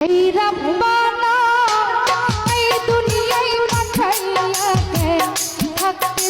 এই রব্বানা এই দুনিয়ায় পাঠাইয়া কেন থাকতে